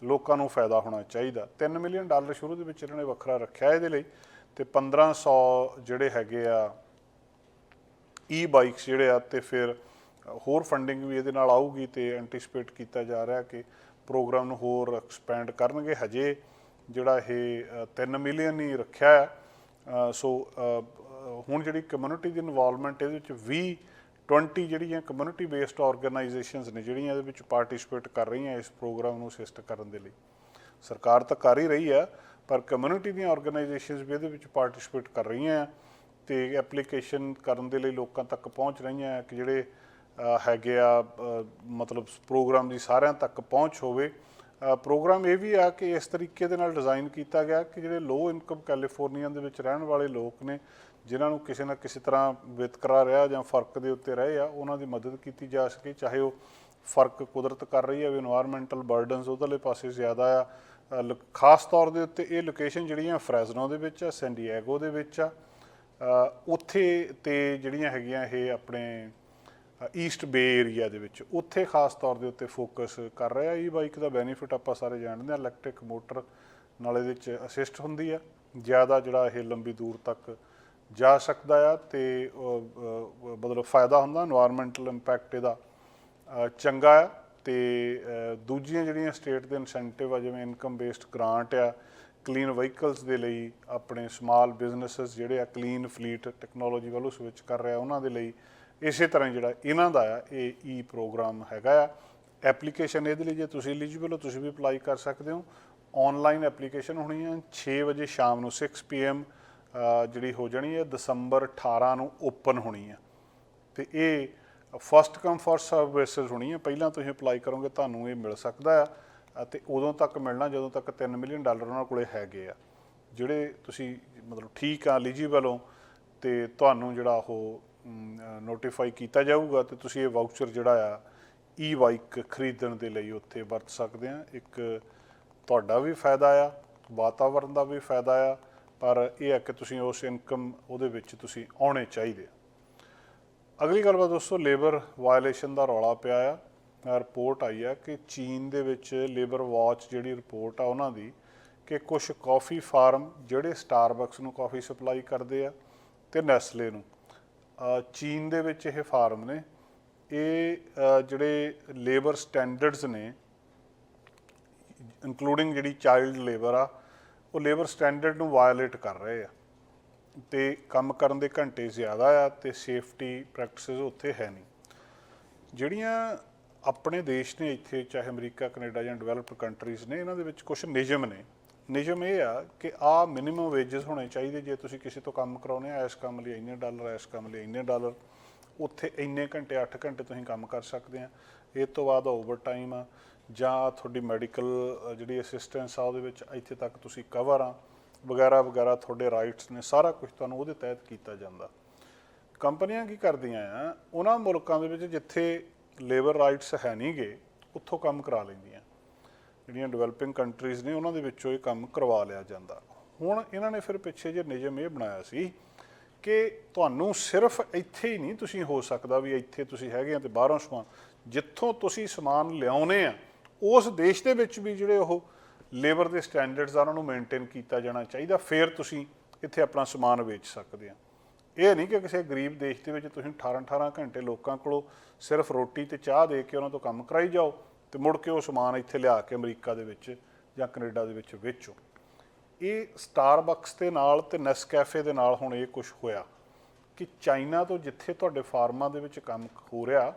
A: ਲੋਕਾਂ ਨੂੰ ਫਾਇਦਾ ਹੋਣਾ ਚਾਹੀਦਾ। 3 ਮਿਲੀਅਨ ਡਾਲਰ ਸ਼ੁਰੂ ਦੇ ਵਿੱਚ ਇਹਨਾਂ ਨੇ ਵੱਖਰਾ ਰੱਖਿਆ ਇਹਦੇ ਲਈ ਤੇ 1500 ਜਿਹੜੇ ਹੈਗੇ ਆ ਈ ਬਾਈਕਸ ਜਿਹੜੇ ਆ ਤੇ ਫਿਰ ਹੋਰ ਫੰਡਿੰਗ ਵੀ ਇਹਦੇ ਨਾਲ ਆਊਗੀ ਤੇ ਐਂਟੀਸਪੇਟ ਕੀਤਾ ਜਾ ਰਿਹਾ ਕਿ ਪ੍ਰੋਗਰਾਮ ਨੂੰ ਹੋਰ ਐਕਸਪੈਂਡ ਕਰਨਗੇ। ਹਜੇ ਜਿਹੜਾ ਇਹ 3 ਮਿਲੀਅਨ ਹੀ ਰੱਖਿਆ ਹੈ ਸੋ ਹੁਣ ਜਿਹੜੀ ਕਮਿਊਨਿਟੀ ਦੀ ਇਨਵੋਲਵਮੈਂਟ ਇਹਦੇ ਵਿੱਚ 20 20 ਜਿਹੜੀਆਂ ਕਮਿਊਨਿਟੀ ਬੇਸਡ ਆਰਗੇਨਾਈਜੇਸ਼ਨਸ ਨੇ ਜਿਹੜੀਆਂ ਇਹਦੇ ਵਿੱਚ ਪਾਰਟਿਸਿਪੇਟ ਕਰ ਰਹੀਆਂ ਇਸ ਪ੍ਰੋਗਰਾਮ ਨੂੰ ਅਸਿਸਟ ਕਰਨ ਦੇ ਲਈ। ਸਰਕਾਰ ਤਾਂ ਕਰ ਹੀ ਰਹੀ ਆ, ਪਰ ਕਮਿਊਨਿਟੀ ਦੀਆਂ ਆਰਗੇਨਾਈਜੇਸ਼ਨਸ ਵੀ ਇਹਦੇ ਵਿੱਚ ਪਾਰਟਿਸਿਪੇਟ ਕਰ ਰਹੀਆਂ ਆ ਤੇ ਐਪਲੀਕੇਸ਼ਨ ਕਰਨ ਦੇ ਲਈ ਲੋਕਾਂ ਤੱਕ ਪਹੁੰਚ ਰਹੀਆਂ ਕਿ ਜਿਹੜੇ ਹੈਗੇ ਆ ਮਤਲਬ ਪ੍ਰੋਗਰਾਮ ਦੀ ਸਾਰਿਆਂ ਤੱਕ ਪਹੁੰਚ ਹੋਵੇ। ਪ੍ਰੋਗਰਾਮ ਇਹ ਵੀ ਆ ਕਿ ਇਸ ਤਰੀਕੇ ਦੇ ਨਾਲ ਡਿਜ਼ਾਈਨ ਕੀਤਾ ਗਿਆ ਕਿ ਜਿਹੜੇ ਲੋ ਇਨਕਮ ਕੈਲੀਫੋਰਨੀਆ ਦੇ ਵਿੱਚ ਰਹਿਣ ਵਾਲੇ ਲੋਕ ਨੇ ਜਿਨ੍ਹਾਂ ਨੂੰ ਕਿਸੇ ਨਾ ਕਿਸੇ ਤਰ੍ਹਾਂ ਵਿਤਕਰਾ ਰਿਹਾ ਜਾਂ ਫ਼ਰਕ ਦੇ ਉੱਤੇ ਰਹੇ ਆ, ਉਹਨਾਂ ਦੀ ਮਦਦ ਕੀਤੀ ਜਾ ਸਕੇ, ਚਾਹੇ ਉਹ ਫ਼ਰਕ ਕੁਦਰਤ ਕਰ ਰਹੀ ਹੈ, ਵੀ এনवायरमेंटਲ ਬਰਡਨਸ ਉਧਰਲੇ ਪਾਸੇ ਜ਼ਿਆਦਾ ਆ ਖਾਸ ਤੌਰ ਦੇ ਉੱਤੇ ਇਹ ਲੋਕੇਸ਼ਨ ਜਿਹੜੀਆਂ ਫਰੈਜ਼ਨੋ ਦੇ ਵਿੱਚ ਆ ਸੈਨ ਡੀਏਗੋ ਦੇ ਵਿੱਚ ਆ ਉੱਥੇ ਤੇ ਜਿਹੜੀਆਂ ਹੈਗੀਆਂ ਇਹ ਆਪਣੇ ਈਸਟ ਬੇ ਏਰੀਆ ਦੇ ਵਿੱਚ, ਉੱਥੇ ਖਾਸ ਤੌਰ ਦੇ ਉੱਤੇ ਫੋਕਸ ਕਰ ਰਿਹਾ। ਇਹ ਬਾਈਕ ਦਾ ਬੈਨੀਫਿਟ ਆਪਾਂ ਸਾਰੇ ਜਾਣਦੇ ਆ ਇਲੈਕਟ੍ਰਿਕ ਮੋਟਰ ਨਾਲ ਇਹਦੇ ਵਿੱਚ ਅਸਿਸਟ ਹੁੰਦੀ ਆ, ਜ਼ਿਆਦਾ ਜਿਹੜਾ ਇਹ ਲੰਬੀ ਦੂਰ ਤੱਕ ਜਾ ਸਕਦਾ ਆ ਤੇ ਮਤਲਬ ਫਾਇਦਾ ਹੁੰਦਾ এনवायरमेंटਲ ਇੰਪੈਕਟ ਇਹਦਾ। ਚੰਗਾ ਆ ਤੇ ਦੂਜੀਆਂ ਜਿਹੜੀਆਂ ਸਟੇਟ ਦੇ ਇਨਸੈਂਟਿਵ ਆ, ਜਿਵੇਂ ਇਨਕਮ ਬੇਸਡ ਗ੍ਰਾਂਟ ਆ ਕਲੀਨ ਵਹੀਕਲਸ ਦੇ ਲਈ ਆਪਣੇ ਸਮਾਲ ਬਿਜ਼ਨੈਸਸ ਜਿਹੜੇ ਆ ਕਲੀਨ ਫਲੀਟ ਟੈਕਨੋਲੋਜੀ ਵੱਲੋਂ ਸਵਿਚ ਕਰ ਰਿਹਾ ਉਹਨਾਂ ਦੇ ਲਈ, ਇਸੇ ਤਰ੍ਹਾਂ ਜਿਹੜਾ ਇਹਨਾਂ ਦਾ ਆ, ਇਹ e ਈ ਪ੍ਰੋਗਰਾਮ ਹੈਗਾ ਆ। ਐਪਲੀਕੇਸ਼ਨ ਇਹਦੇ ਲਈ ਜੇ ਤੁਸੀਂ ਐਲੀਜੀਬਲ ਹੋ, ਤੁਸੀਂ ਵੀ ਅਪਲਾਈ ਕਰ ਸਕਦੇ ਹੋ। ਆਨਲਾਈਨ ਐਪਲੀਕੇਸ਼ਨ ਹੋਣੀ ਆ 6 ਵਜੇ ਸ਼ਾਮ ਨੂੰ 6 ਪੀਐਮ ਜਿਹੜੀ ਹੋ ਜਾਣੀ ਹੈ ਦਸੰਬਰ 18 ਨੂੰ ਓਪਨ ਹੋਣੀ ਹੈ। ਤੇ ਇਹ first come first serve basis ਹੋਣੀ ਹੈ। ਪਹਿਲਾਂ ਤੁਸੀਂ ਅਪਲਾਈ ਕਰੋਗੇ ਤੁਹਾਨੂੰ ਇਹ ਮਿਲ ਸਕਦਾ ਆ ਅਤੇ ਉਦੋਂ ਤੱਕ ਮਿਲਣਾ ਜਦੋਂ ਤੱਕ 3 ਮਿਲੀਅਨ ਡਾਲਰ ਉਹਨਾਂ ਕੋਲੇ ਹੈਗੇ ਆ। ਜਿਹੜੇ ਤੁਸੀਂ ਮਤਲਬ ਠੀਕ ਆ ਐਲੀਜੀਬਲ ਹੋ, ਤੇ ਤੁਹਾਨੂੰ ਜਿਹੜਾ ਉਹ ਨੋਟੀਫਾਈ ਕੀਤਾ ਜਾਊਗਾ ਤੇ ਤੁਸੀਂ ਇਹ ਵਾਊਚਰ ਜਿਹੜਾ ਆ ਈ ਬਾਈਕ ਖਰੀਦਣ ਦੇ ਲਈ ਉੱਥੇ ਵਰਤ ਸਕਦੇ ਆ। ਇੱਕ ਤੁਹਾਡਾ ਵੀ ਫਾਇਦਾ ਆ ਵਾਤਾਵਰਣ ਦਾ ਵੀ ਫਾਇਦਾ ਆ ਪਰ ਇਹ ਹੈ ਕਿ ਤੁਸੀਂ ਉਸ ਇਨਕਮ ਉਹਦੇ ਵਿੱਚ ਤੁਸੀਂ ਆਉਣੇ ਚਾਹੀਦੇ ਆ। ਅਗਲੀ ਗੱਲਬਾਤ ਦੋਸਤੋ ਲੇਬਰ ਵਾਇਲੇਸ਼ਨ ਦਾ ਰੌਲਾ ਪਿਆ ਆ। ਰਿਪੋਰਟ ਆਈ ਆ ਕਿ ਚੀਨ ਦੇ ਵਿੱਚ ਲੇਬਰ ਵਾਚ ਜਿਹੜੀ ਰਿਪੋਰਟ ਆ ਉਹਨਾਂ ਦੀ ਕਿ ਕੁਝ ਕਾਫੀ ਫਾਰਮ ਜਿਹੜੇ ਸਟਾਰਬਕਸ ਨੂੰ ਕਾਫੀ ਸਪਲਾਈ ਕਰਦੇ ਆ ਤੇ ਨੈਸਲੇ ਨੂੰ। ਚੀਨ ਦੇ ਵਿੱਚ ਇਹ ਫਾਰਮ ਨੇ। ਇਹ ਜਿਹੜੇ ਲੇਬਰ ਸਟੈਂਡਰਡਸ ਨੇ ਇਨਕਲੂਡਿੰਗ ਜਿਹੜੀ ਚਾਈਲਡ ਲੇਬਰ ਆ ਉਹ ਲੇਬਰ ਸਟੈਂਡਰਡ ਨੂੰ ਵਾਇਓਲੇਟ ਕਰ ਰਹੇ ਆ। ਤੇ ਕੰਮ ਕਰਨ ਦੇ ਘੰਟੇ ਜ਼ਿਆਦਾ ਆ ਤੇ ਸੇਫਟੀ ਪ੍ਰੈਕਟਿਸਿਸ ਉੱਥੇ ਹੈ ਨਹੀਂ। ਜਿਹੜੀਆਂ ਆਪਣੇ ਦੇਸ਼ ਨੇ ਇੱਥੇ, ਚਾਹੇ ਅਮਰੀਕਾ, ਕੈਨੇਡਾ ਜਾਂ ਡਿਵੈਲਪਡ ਕੰਟਰੀਜ਼ ਨੇ, ਇਹਨਾਂ ਦੇ ਵਿੱਚ ਕੁਝ ਨਿਯਮ ਨੇ। ਨਿਯਮ ਇਹ ਆ ਕਿ ਆ ਮਿਨੀਮਮ ਵੇਜਸ ਹੋਣੇ ਚਾਹੀਦੇ ਜੇ ਤੁਸੀਂ ਕਿਸੇ ਤੋਂ ਕੰਮ ਕਰਾਉਨੇ ਆ, ਇਸ ਕੰਮ ਲਈ ਇੰਨੇ ਡਾਲਰ, ਇਸ ਕੰਮ ਲਈ ਇੰਨੇ ਡਾਲਰ। ਉੱਥੇ ਇੰਨੇ ਘੰਟੇ 8 ਘੰਟੇ ਤੁਸੀਂ ਕੰਮ ਕਰ ਸਕਦੇ ਆ। ਇਹ ਤੋਂ ਬਾਅਦ ਓਵਰ ਟਾਈਮ ਆ। ਜਾਂ ਤੁਹਾਡੀ ਮੈਡੀਕਲ ਜਿਹੜੀ ਅਸਿਸਟੈਂਸ ਆ, ਉਹਦੇ ਵਿੱਚ ਇੱਥੇ ਤੱਕ ਤੁਸੀਂ ਕਵਰ ਆ, ਵਗੈਰਾ ਵਗੈਰਾ ਤੁਹਾਡੇ ਰਾਈਟਸ ਨੇ, ਸਾਰਾ ਕੁਝ ਤੁਹਾਨੂੰ ਉਹਦੇ ਤਹਿਤ ਕੀਤਾ ਜਾਂਦਾ। ਕੰਪਨੀਆਂ ਕੀ ਕਰਦੀਆਂ ਆ, ਉਹਨਾਂ ਮੁਲਕਾਂ ਦੇ ਵਿੱਚ ਜਿੱਥੇ ਲੇਬਰ ਰਾਈਟਸ ਹੈ ਨਹੀਂਗੇ ਉੱਥੋਂ ਕੰਮ ਕਰਾ ਲੈਂਦੀਆਂ। ਜਿਹੜੀਆਂ ਡਿਵੈਲਪਿੰਗ ਕੰਟਰੀਜ਼ ਨੇ, ਉਹਨਾਂ ਦੇ ਵਿੱਚੋਂ ਇਹ ਕੰਮ ਕਰਵਾ ਲਿਆ ਜਾਂਦਾ। ਹੁਣ ਇਹਨਾਂ ਨੇ ਫਿਰ ਪਿੱਛੇ ਜੇ ਨਿਯਮ ਇਹ ਬਣਾਇਆ ਸੀ ਕਿ ਤੁਹਾਨੂੰ ਸਿਰਫ ਇੱਥੇ ਹੀ ਨਹੀਂ ਤੁਸੀਂ ਹੋ ਸਕਦਾ ਵੀ ਇੱਥੇ ਤੁਸੀਂ ਹੈਗੇ ਆ ਤੇ ਬਾਹਰੋਂ ਸਮਾਨ। ਜਿੱਥੋਂ ਤੁਸੀਂ ਸਮਾਨ ਲਿਆਉਨੇ ਆ ਉਸ ਦੇਸ਼ ਦੇ ਵਿੱਚ ਵੀ ਜਿਹੜੇ ਉਹ ਲੇਬਰ ਦੇ ਸਟੈਂਡਰਡਸ ਆ, ਉਹਨਾਂ ਨੂੰ ਮੇਨਟੇਨ ਕੀਤਾ ਜਾਣਾ ਚਾਹੀਦਾ, ਫਿਰ ਤੁਸੀਂ ਇੱਥੇ ਆਪਣਾ ਸਮਾਨ ਵੇਚ ਸਕਦੇ ਆ। ਇਹ ਨਹੀਂ ਕਿ ਕਿਸੇ ਗਰੀਬ ਦੇਸ਼ ਦੇ ਵਿੱਚ ਤੁਸੀਂ 18 18 ਘੰਟੇ ਲੋਕਾਂ ਕੋਲੋਂ ਸਿਰਫ ਰੋਟੀ ਤੇ ਚਾਹ ਦੇ ਕੇ ਉਹਨਾਂ ਤੋਂ ਕੰਮ ਕਰਾਈ ਜਾਓ ਤੇ ਮੁੜ ਕੇ ਉਹ ਸਮਾਨ ਇੱਥੇ ਲਿਆ ਕੇ ਅਮਰੀਕਾ ਦੇ ਵਿੱਚ ਜਾਂ ਕੈਨੇਡਾ ਦੇ ਵਿੱਚ ਵੇਚੋ। ਇਹ ਸਟਾਰਬਕਸ ਦੇ ਨਾਲ ਤੇ ਨੈਸਕੈਫੇ ਦੇ ਨਾਲ ਹੁਣ ਇਹ ਕੁਝ ਹੋਇਆ ਕਿ ਚਾਈਨਾ ਤੋਂ ਜਿੱਥੇ ਤੁਹਾਡੇ ਫਾਰਮਾਂ ਦੇ ਵਿੱਚ ਕੰਮ ਹੋ ਰਿਹਾ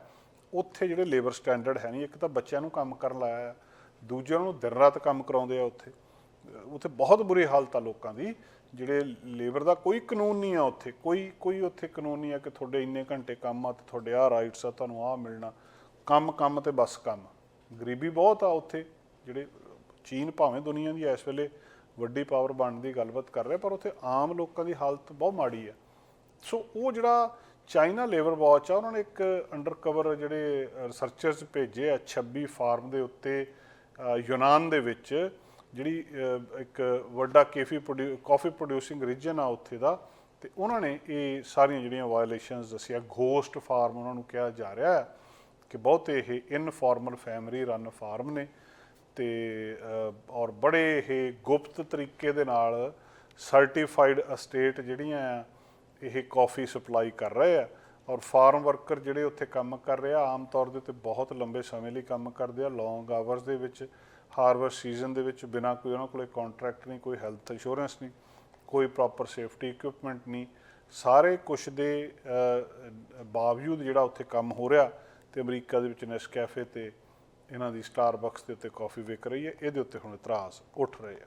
A: ਉੱਥੇ ਜਿਹੜੇ ਲੇਬਰ ਸਟੈਂਡਰਡ ਹੈ ਨਹੀਂ, ਇੱਕ ਤਾਂ ਬੱਚਿਆਂ ਨੂੰ ਕੰਮ ਕਰਨ ਲਾਇਆ ਆ, ਦੂਜਿਆਂ ਨੂੰ ਦਿਨ ਰਾਤ ਕੰਮ ਕਰਾਉਂਦੇ ਆ ਉੱਥੇ। ਉੱਥੇ ਬਹੁਤ ਬੁਰੀ ਹਾਲਤ ਆ ਲੋਕਾਂ ਦੀ, ਜਿਹੜੇ ਲੇਬਰ ਦਾ ਕੋਈ ਕਾਨੂੰਨ ਨਹੀਂ ਆ ਉੱਥੇ, ਕੋਈ ਕੋਈ ਉੱਥੇ ਕਾਨੂੰਨ ਨਹੀਂ ਆ ਕਿ ਤੁਹਾਡੇ ਇੰਨੇ ਘੰਟੇ ਕੰਮ ਆ ਤੇ ਤੁਹਾਡੇ ਆ ਰਾਈਟਸ ਆ, ਤੁਹਾਨੂੰ ਆ ਮਿਲਣਾ। ਕੰਮ ਕੰਮ ਤੇ ਬਸ ਕੰਮ। ਗਰੀਬੀ ਬਹੁਤ ਆ ਉੱਥੇ, ਜਿਹੜੇ ਚੀਨ ਭਾਵੇਂ ਦੁਨੀਆ ਦੀ ਇਸ ਵੇਲੇ ਵੱਡੀ ਪਾਵਰ ਬਣਨ ਦੀ ਗੱਲਬਾਤ ਕਰ ਰਿਹਾ, ਪਰ ਉੱਥੇ ਆਮ ਲੋਕਾਂ ਦੀ ਹਾਲਤ ਬਹੁਤ ਮਾੜੀ ਆ। ਸੋ ਉਹ ਜਿਹੜਾ ਚਾਈਨਾ ਲੇਬਰ ਵਾਚ ਆ, ਉਹਨਾਂ ਨੇ ਇੱਕ ਅੰਡਰਕਵਰ ਜਿਹੜੇ ਰਿਸਰਚਰਸ ਭੇਜੇ ਆ 26 ਫਾਰਮ ਦੇ ਉੱਤੇ ਯੂਨਾਨ ਦੇ ਵਿੱਚ, ਜਿਹੜੀ ਇੱਕ ਵੱਡਾ ਕੇਫੀ ਕਾਫੀ ਪ੍ਰੋਡਿਊਸਿੰਗ ਰੀਜਨ ਆ ਉੱਥੇ ਦਾ, ਤੇ ਉਹਨਾਂ ਨੇ ਇਹ ਸਾਰੀਆਂ ਜਿਹੜੀਆਂ ਵਾਇਓਲੇਸ਼ਨਸ ਦੱਸਿਆ ਗੋਸਟ ਫਾਰਮ ਉਹਨਾਂ ਨੂੰ ਕਿਹਾ ਜਾ ਰਿਹਾ ਹੈ ਕਿ ਬਹੁਤੇ ਇਹ ਇਨਫਾਰਮਲ ਫੈਮਿਲੀ ਰਨ ਫਾਰਮ ਨੇ, ਤੇ ਔਰ ਬੜੇ ਇਹ ਗੁਪਤ ਤਰੀਕੇ ਦੇ ਨਾਲ ਸਰਟੀਫਾਈਡ ਅਸਟੇਟ ਜਿਹੜੀਆਂ ਆ ਇਹ ਕਾਫੀ ਸਪਲਾਈ ਕਰ ਰਹੇ ਆ ਔਰ ਫਾਰਮ ਵਰਕਰ ਜਿਹੜੇ ਉੱਥੇ ਕੰਮ ਕਰ ਰਹੇ ਆਮ ਤੌਰ ਦੇ ਉੱਤੇ ਬਹੁਤ ਲੰਬੇ ਸਮੇਂ ਲਈ ਕੰਮ ਕਰਦੇ ਆ ਲੌਂਗ ਆਵਰਸ ਦੇ ਵਿੱਚ ਹਾਰਵੈਸਟ ਸੀਜ਼ਨ ਦੇ ਵਿੱਚ ਬਿਨਾਂ ਕੋਈ ਉਹਨਾਂ ਕੋਲੇ ਕੰਟਰੈਕਟ ਨਹੀਂ, ਕੋਈ ਹੈਲਥ ਇੰਸ਼ੋਰੈਂਸ ਨਹੀਂ, ਕੋਈ ਪ੍ਰੋਪਰ ਸੇਫਟੀ ਇਕਵਿਪਮੈਂਟ ਨਹੀਂ, ਸਾਰੇ ਕੁਝ ਦੇ ਬਾਵਜੂਦ ਜਿਹੜਾ ਉੱਥੇ ਕੰਮ ਹੋ ਰਿਹਾ ਤੇ ਅਮਰੀਕਾ ਦੇ ਵਿੱਚ ਨੈਸਕੈਫੇ ਤੇ ਇਹਨਾਂ ਦੀ ਸਟਾਰਬਕਸ ਦੇ ਉੱਤੇ ਕਾਫੀ ਵਿਕ ਰਹੀ ਹੈ, ਇਹਦੇ ਉੱਤੇ ਹੁਣ ਇਤਰਾਜ਼ ਉੱਠ ਰਹੇ ਆ।